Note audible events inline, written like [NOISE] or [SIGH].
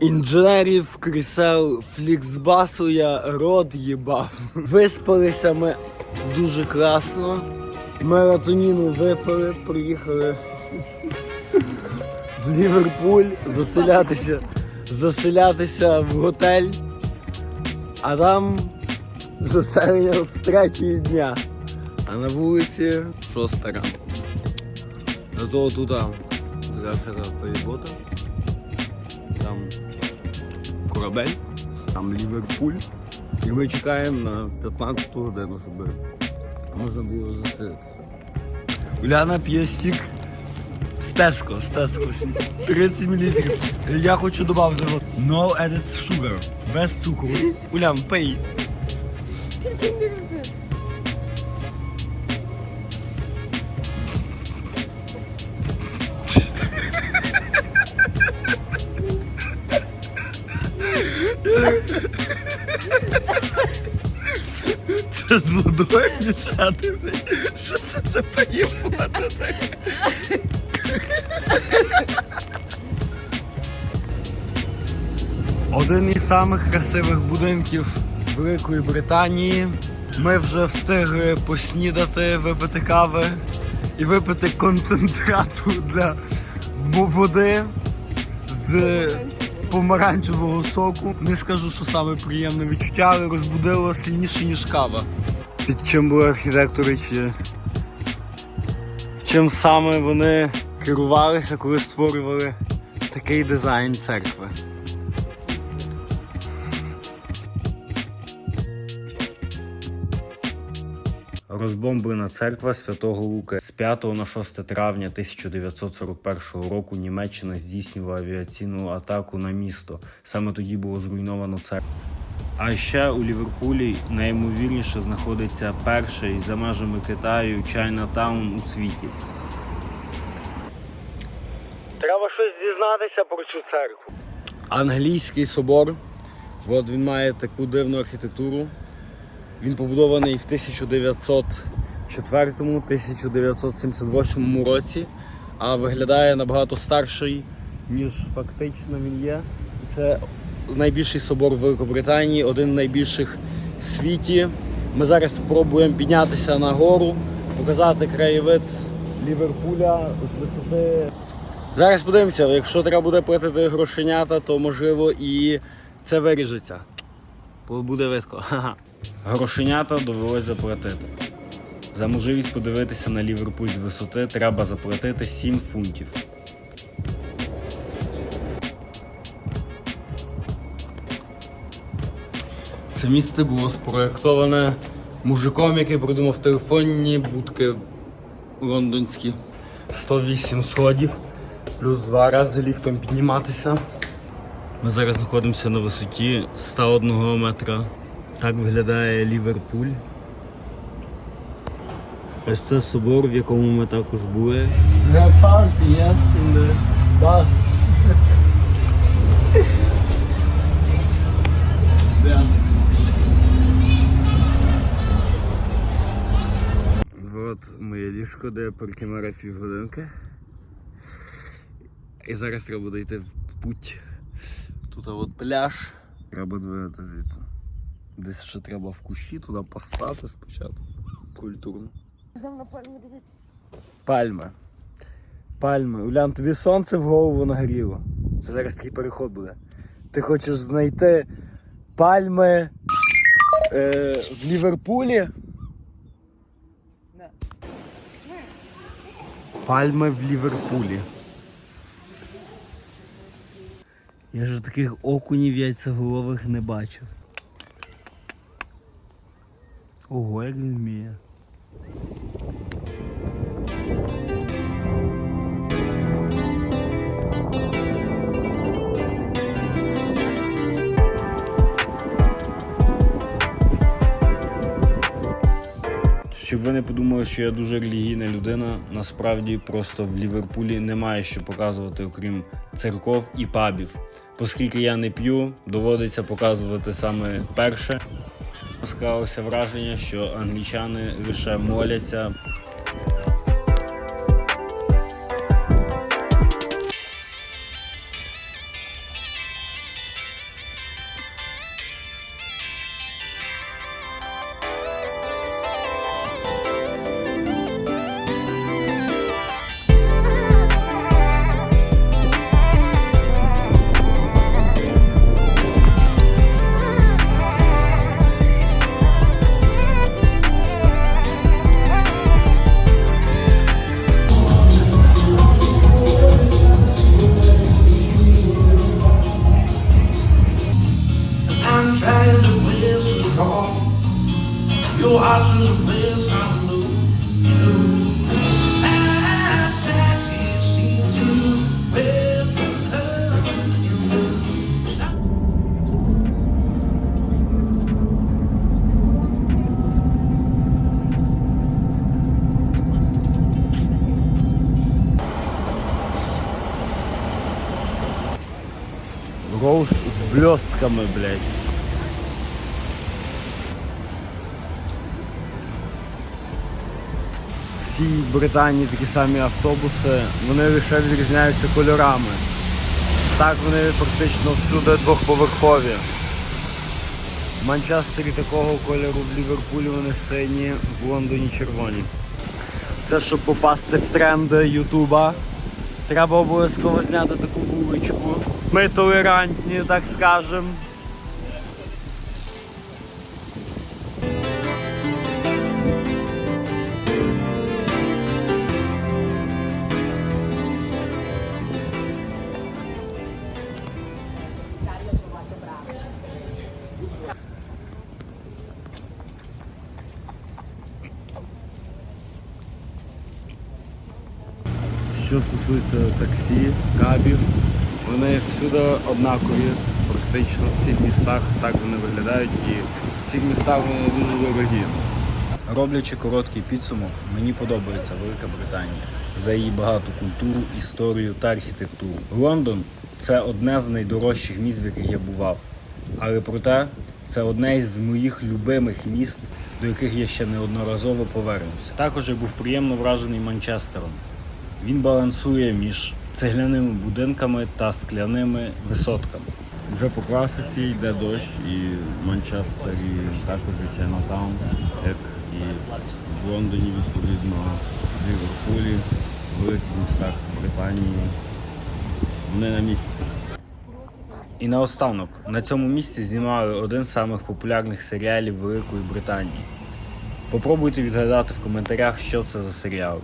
Інженерів крісел Фліксбасу я рот їбав. Виспалися ми дуже класно. Мелатоніну випили, приїхали в Ліверпуль заселятися, заселятися в готель, а там заселення з третього дня. А на вулиці шоста ранку. Зато туди завтра поїбота. Там корабель, там Ліверпуль. І ми чекаємо на 15 годину, щоб можна було заселитися. Уляна п'є стік Стеско, стеско, 30 мл. Я хочу додати no added sugar, без цукру. Улян, пий. Тільки не режи. Це з водою мішати. Що це це поїбати таке? Один із самих красивих будинків Великої Британії. Ми вже встигли поснідати, випити кави і випити концентрату для води з помаранчевого соку. Не скажу, що саме приємне відчуття, але розбудило сильніше, ніж кава. Під чим були архітектори чи чим саме вони керувалися, коли створювали такий дизайн церкви. Розбомблена церква святого Лука з 5 на 6 травня 1941 року Німеччина здійснювала авіаційну атаку на місто. Саме тоді було зруйновано церкву. А ще у Ліверпулі найімовірніше знаходиться перший за межами Китаю Чайнатаун у світі. Треба щось дізнатися про цю церкву. Англійський собор. От він має таку дивну архітектуру. Він побудований в 1904-1978 році, а виглядає набагато старший, ніж фактично він є. Це найбільший собор Великобританії, один з найбільших в світі. Ми зараз спробуємо піднятися на гору, показати краєвид Ліверпуля з висоти. Зараз подивимося, якщо треба буде платити грошенята, то можливо і це виріжеться. Бо Буде видко. [LAUGHS] Грошенята довелось заплатити. За можливість подивитися на Ліверпуль з висоти треба заплатити 7 фунтів. Це місце було спроєктоване мужиком, який придумав телефонні будки лондонські. 108 сходів, плюс два рази ліфтом підніматися. Ми зараз знаходимося на висоті 101 метра. Так виглядає Ліверпуль. Ось це собор, в якому ми також були. The party, yes, in the bus. [LAUGHS] От моє ліжко, де я паркімера півгодинки. І зараз треба буде йти в путь. Тут от пляж. Треба двигати звідси. Десь ще треба в кущі туди посати спочатку. Культурно. Йдемо на пальму дивитися. Пальми. Пальми. Улян, тобі сонце в голову нагріло. Це зараз такий переход буде. Ти хочеш знайти пальми е, в Ліверпулі? Пальми в Ліверпулі. Я ж таких окунів яйцеголових не бачив. Ого, як. Щоб ви не подумали, що я дуже релігійна людина, насправді просто в Ліверпулі немає що показувати, окрім церков і пабів. Оскільки я не п'ю, доводиться показувати саме перше. Склалося враження, що англічани лише моляться. trying to win some call. Your options are best I know. As that you seem to with her, you. Гоус с блестками, блядь. Всі Британії такі самі автобуси, вони лише відрізняються кольорами. Так вони практично всюди двохповерхові. В Манчестері такого кольору, в Ліверпулі вони сині, в Лондоні червоні. Це щоб попасти в тренди Ютуба. Треба обов'язково зняти таку вуличку. Ми толерантні, так скажем. Що стосується таксі, кабів, вони всюди однакові, практично в всіх містах так вони виглядають і в всіх містах вони дуже дорогі. Роблячи короткий підсумок, мені подобається Велика Британія за її багату культуру, історію та архітектуру. Лондон це одне з найдорожчих міст, в яких я бував. Але проте це одне із моїх любимих міст, до яких я ще неодноразово повернуся. Також я був приємно вражений Манчестером. Він балансує між цегляними будинками та скляними висотками. Вже по класиці йде дощ і в Манчестері також Чайнатаун, як і в Лондоні, відповідно, в Ліверпулі, в великих містах Британії. Вони на місці. І наостанок, на цьому місці знімали один з самих популярних серіалів Великої Британії. Попробуйте відгадати в коментарях, що це за серіал.